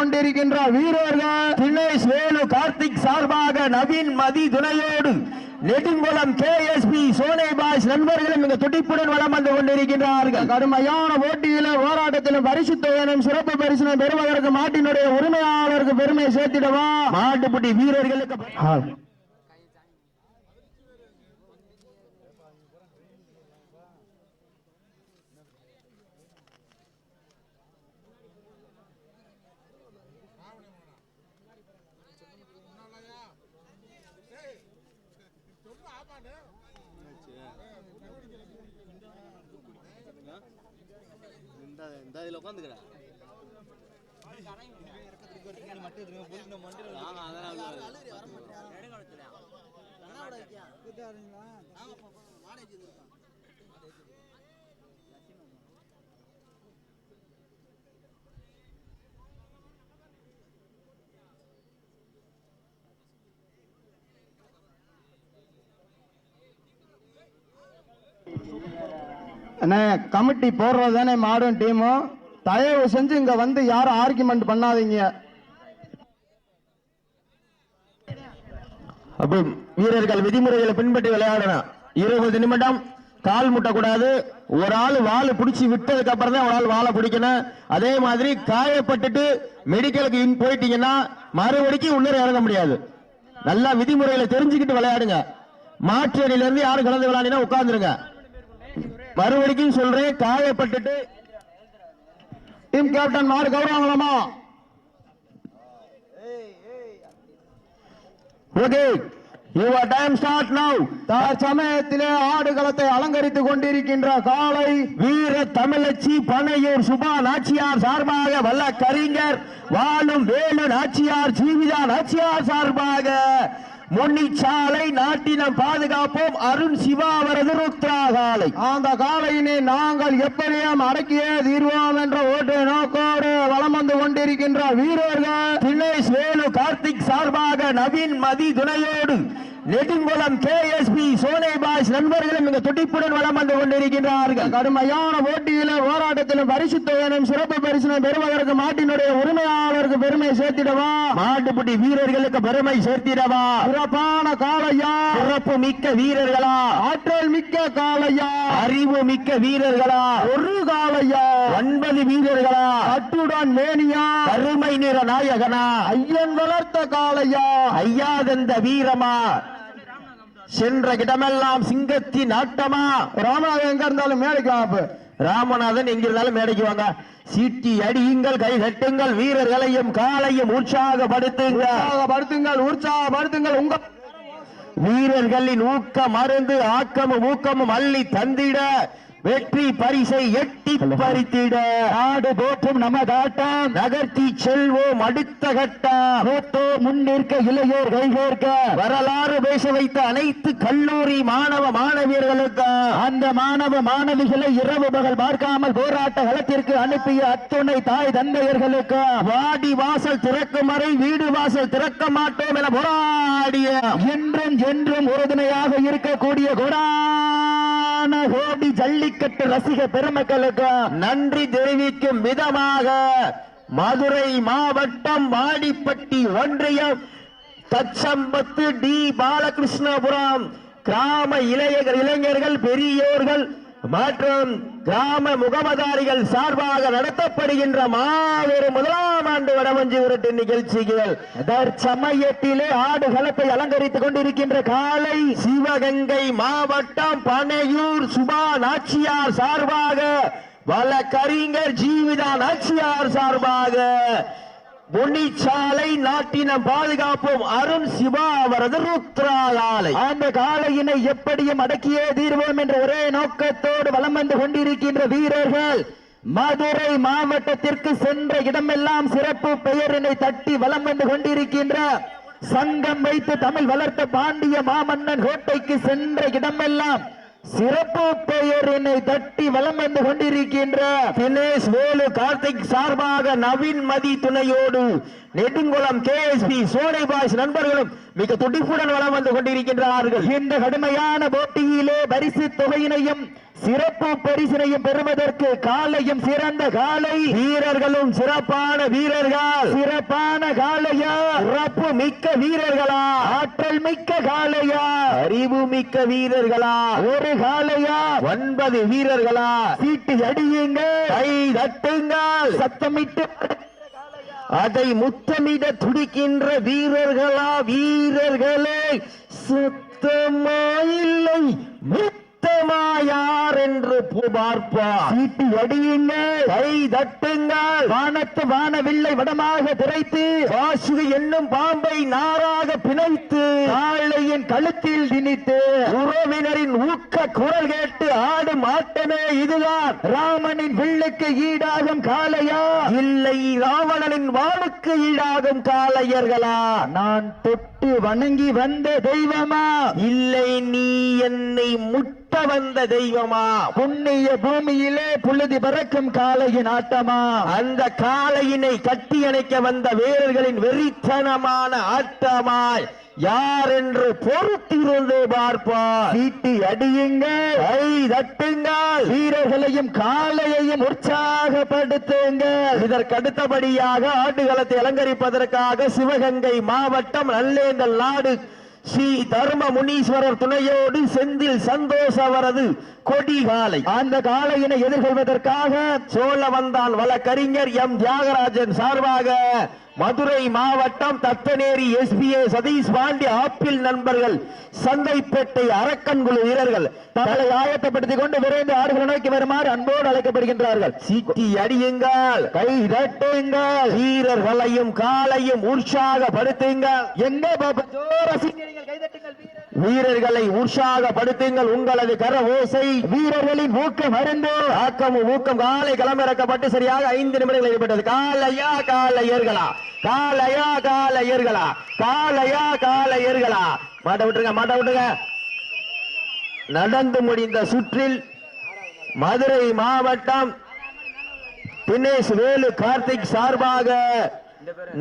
கொண்டிருக்கின்ற வீரர்கள் தினேஷ் வேலு கார்த்திக் சார்பாக நவீன் மதி துணையோடு Nedungulam K S P Sonai boys நண்பர்களும் மிக துடிப்புடன் வளம் வந்து கொண்டிருக்கின்றார்கள். கடுமையான போட்டியில போராட்டத்திலும் பரிசு தொகையிலும் சிறப்பு பரிசனை பெறுவதற்கு மாட்டினுடைய உரிமையாளருக்கு பெருமை சேர்த்திடவா? மாட்டுப்பட்டி வீரர்களுக்கு இந்த இதில் உட்காந்துக்கிறா ஆமா அண்ணே கமிட்டி போடுறது தானே மாடும் டீமும் தயவு செஞ்சு இங்க வந்து யாரும் ஆர்குமெண்ட் பண்ணாதீங்க. அப்போ வீரர்கள் விதிமுறைகளை பின்பற்றி விளையாடணும். இருபது நிமிடம் கால் முட்டக்கூடாது. ஒரு ஆள் வாழை பிடிச்சி விட்டதுக்கு அப்புறம் தான் ஒரு ஆள் வாழை பிடிக்கணும். அதே மாதிரி காயப்பட்டுட்டு மெடிக்கலுக்கு இன் போயிட்டீங்கன்னா மறுபடிக்கும் உள்ளே இறங்க முடியாது. நல்லா விதிமுறைகளை தெரிஞ்சுக்கிட்டு விளையாடுங்க. மாற்று அணியிலிருந்து யாரும் கலந்து விளையாடினா உட்காந்துருங்க மறுபடிக்கும் சொல்றேன் காயப்பட்டுட்டு டீம் கேப்டன் மாறு கௌரவங்களமா? Okay your time start now தற்சமயத்திலே ஆடுகளத்தை அலங்கரித்துக் கொண்டிருக்கின்ற காலை வீர தமிழச்சி பனையூர் சுபா நாச்சியார் சார்பாக வல்ல கரிஞர் வாழும் வேலு நாச்சியார் ஜீவிதா நாச்சியார் சார்பாக முன்னிச்சாலை நாட்டினம் பாதுகாப்போம் அருண் சிவா அவரது ருத்ராகாலை. அந்த காலையினை நாங்கள் எப்படியும் அடக்கியே தீர்வோம் என்ற ஓட்டு நோக்கோடு வலம் வந்து கொண்டிருக்கின்ற வீரர்கள் தினேஷ் வேலு கார்த்திக் சார்பாக நவீன் மதி துணையோடு Nedungulam K S P Sonai boys நண்பர்களும் மிக துடிப்புடன் வளம் வந்து கொண்டிருக்கின்றார்கள். கடுமையான போட்டியில போராட்டத்திலும் பரிசு தொகையினும் சிறப்பு பரிசினை பெறுவதற்கு மாட்டினுடைய உரிமையாளருக்கு பெருமை சேர்த்திடவா? மாட்டுப்பட்டி வீரர்களுக்கு பெருமை சேர்த்திடவா? சிறப்பான காலையா சிறப்பு மிக்க வீரர்களா? ஆற்றல் மிக்க காளையா? அறிவு மிக்க வீரர்களா? ஒரு காலையா ஒன்பது வீரர்களா? அட்டுடன் மேனியா? கருமை நிற நாயகனா? ஐயன் வளர்த்த காளையா ஐயாதந்த வீரமா? சென்ற இடமெல்லாம் சிங்கத்தின் ஆட்டமா ராமநாதன் எங்க இருந்தாலும் மேடைக்கு வாப்பு ராமநாதன் எங்கிருந்தாலும் மேடைக்கு வாங்க. சீட்டி அடியுங்கள் கை தட்டுங்கள் வீரர்களையும் காலையும் உற்சாகப்படுத்துங்க உற்சாகப்படுத்துங்கள் உற்சாகப்படுத்துங்கள் உங்க வீரர்களின் ஊக்க மருந்து ஆக்கமும் ஊக்கமும் அள்ளி தந்திட. வெற்றி பரிசை எட்டி பறித்திட. நாடு போற்றும் நம்ம காட்டம் நகர்த்தி செல்வோம் அடுத்த கட்டம். மூத்தோ முன்னிற்க இளையோர் கைகோர்க்க வரலாறு பேச வைத்த அனைத்து கல்லூரி மாணவ மாணவியர்களுக்கு அந்த மாணவ மாணவிகளை இரவு பகல் பார்க்காமல் போராட்ட களத்திற்கு அனுப்பிய அத்துணை தாய் தந்தையர்களுக்கு வாடி வாசல் திறக்கும் வரை வீடு வாசல் திறக்க மாட்டோம் என போராடிய. என்றும் என்றும் உறுதுணையாக இருக்கக்கூடிய கொடான கோடி ஜல்லிக்கட்டு ரசிக பெருமக்களுக்கு நன்றி தெரிவிக்கும் விதமாக மதுரை மாவட்டம் வாடிப்பட்டி ஒன்றியம் தச்சம்பத்து டி பாலகிருஷ்ணபுரம் கிராம இளைஞர் இளைஞர்கள் பெரியோர்கள் மற்றும் கிராம முகமதாரிகள் சார்பாக நடத்தப்படுகின்ற மாபெரும் முதலாம் ஆண்டு வடமஞ்சி உருட்டு நிகழ்ச்சிகள். தற்சமயத்திலே ஆடுகளத்தை அலங்கரித்துக் கொண்டிருக்கின்ற காலை சிவகங்கை மாவட்டம் பனையூர் சுபா நாச்சியார் சார்பாக வல கரிஞர் ஜீவிதா நாச்சியார் சார்பாக முனிச்சாலை நாட்டின பாதுகாப்போம் அருண் சிவா அவரது ருத்ராலாலை. அந்த காலையினை எப்படியும் அடக்கியே தீர்வோம் என்ற ஒரே நோக்கத்தோடு வலம் வந்து கொண்டிருக்கின்ற வீரர்கள் மதுரை மாவட்டத்திற்கு சென்ற இடமெல்லாம் சிறப்பு பெயரினை தட்டி வலம் வந்து கொண்டிருக்கின்ற சங்கம் வைத்து தமிழ் வளர்த்த பாண்டிய மாமன்னன் கோட்டைக்கு சென்ற இடமெல்லாம் சிறப்பு பெயரினை தட்டி வலம் வந்து கொண்டிருக்கின்ற தினேஷ் வேலு கார்த்திக் சார்பாக நவீன் மதி துணையோடு நெடுங்குளம் கேஎஸ்பி சோனை பாய்ஸ் நண்பர்களும் மிக துடிப்புடன் வலம் வந்து கொண்டிருக்கின்றார்கள். இந்த கடுமையான போட்டியிலே பரிசு தொகையினையும் சிறப்பு பரிசினையும் பெறுவதற்கு காலையும் சிறந்த காலை. வீரர்களும் சிறப்பான வீரர்கள். சிறப்பான காலையா? சிறப்பு மிக்க வீரர்களா? ஆற்றல் மிக்க காலையா? அறிவு மிக்க வீரர்களா? ஒரு காலையா? ஒன்பது வீரர்களா? சீட்டு அடியுங்க கை தட்டுங்கள். சத்தமிட்டு அதை முத்தமிட துடிக்கின்ற வீரர்களா? வீரர்களே சுத்தமா இல்லை. முத்தமா யார் என்று பார்ப்பார் சீட்டு அடியுங்க. கை தட்டுங்கள். வானத்து வானவில்லை வடமாக திரைத்து வாசுகி என்னும் பாம்பை நாராக பிணைத்து. காளையின் கழுத்தில் திணித்து. உறவினரின் ஊக்க குரல் கேட்டு ஆடும் ஆட்டமே இதுதான். ராமனின் வில்லுக்கு ஈடாகும் காளையா? இல்லை ராவணனின் வாளுக்கு ஈடாகும் காளையர்களா? நான் தொட்டு வணங்கி வந்த தெய்வமா? இல்லை நீ என்னை முட்ட வந்த தெய்வமா? புண்ணிய பூமியிலே புழுதி பறக்கும் காளையின் ஆட்டமா? அந்த காளையினை கட்டி அணைக்க வந்த வீரர்களின் வெறித்தனமான ஆட்டமாய் யார் என்று பொறுத்திருந்து பார்ப்பார்? சீட்டி அடியுங்க கை தட்டுங்கள். வீரர்களையும் காளையையும் உற்சாகப்படுத்துங்கள். இதற்கு அடுத்தபடியாக ஆடுகளத்தை அலங்கரிப்பதற்காக சிவகங்கை மாவட்டம் நல்லேந்தல் நாடு ஸ்ரீ தர்ம முனீஸ்வரர் துணையோடு செந்தில் சந்தோஷ் அவரது கொடி காலை. அந்த காளையினை எதிர்கொள்வதற்காக சோழ வந்தான் வழக்கறிஞர் எம் தியாகராஜன் சார்பாக மதுரை மாவட்டம் தத்தநேரி எஸ்பிஏ சதீஷ் பாண்டி ஆப்பிள் நண்பர்கள் சந்தைப்பேட்டை அரக்கன்குழு வீரர்கள் தங்களை ஆயத்தப்படுத்திக் கொண்டு விரைந்து ஆடுகளை நோக்கி வருமாறு அன்போடு அழைக்கப்படுகின்றார்கள். சீட்டி அடியுங்கள் கை தட்டுங்கள் வீரர்களையும் காலையும் உற்சாகப்படுத்துங்கள். எங்க பாப்பா ஜோரா சீட்டியடிங்கள், கை தட்டுங்கள். வீரர். வீரர்களை உற்சாகப்படுத்துங்கள் உங்களது கர ஓசை வீரர்களின் ஊக்கம் அறிந்து ஆக்கமும் ஊக்கம் காலை களமிறக்கப்பட்டு சரியாக ஐந்து நிமிடங்கள் ஏற்பட்டது காலையா காலையர்களா? காலையா காலையர்களா? காலையா காலையர்களா? மாட்ட விட்டுருங்க மாட்ட விட்டுருங்க. நடந்து முடிந்த சுற்றில் மதுரை மாவட்டம் தினேஷ் வேலு கார்த்திக் சார்பாக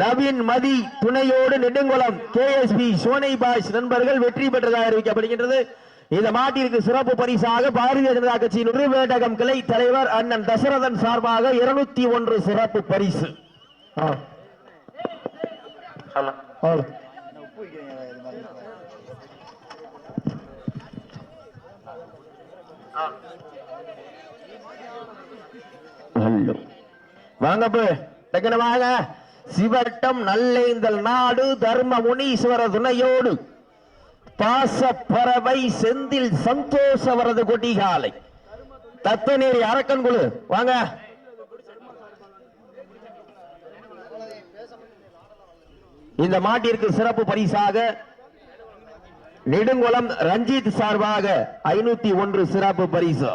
நவீன் மதி துணையோடு நெடுங்குளம் கேஎஸ்பி சோனை பாய்ஸ் நண்பர்கள் வெற்றி பெற்றதாக அறிவிக்கப்படுகின்றது. இந்த மாட்டிற்கு சிறப்பு பரிசாக பாரதிய ஜனதா கட்சியின் உருவேடகம் கிளை தலைவர் அண்ணன் தசரதன் சார்பாக இருநூத்தி ஒன்று சிறப்பு பரிசு. வாங்க போ டக்குனு வாங்க. சிவட்டம் நல்லேந்தல் நாடு தர்ம முனீஸ்வர துணையோடு. பாசப்பறவை செந்தில் சந்தோஷ் அவரது கொடிகாலை. தத்தநேரி அரக்கன் குழு வாங்க. இந்த மாட்டிற்கு சிறப்பு பரிசாக நெடுங்குளம் ரஞ்சித் சார்பாக ஐநூத்தி ஒன்று சிறப்பு பரிசு.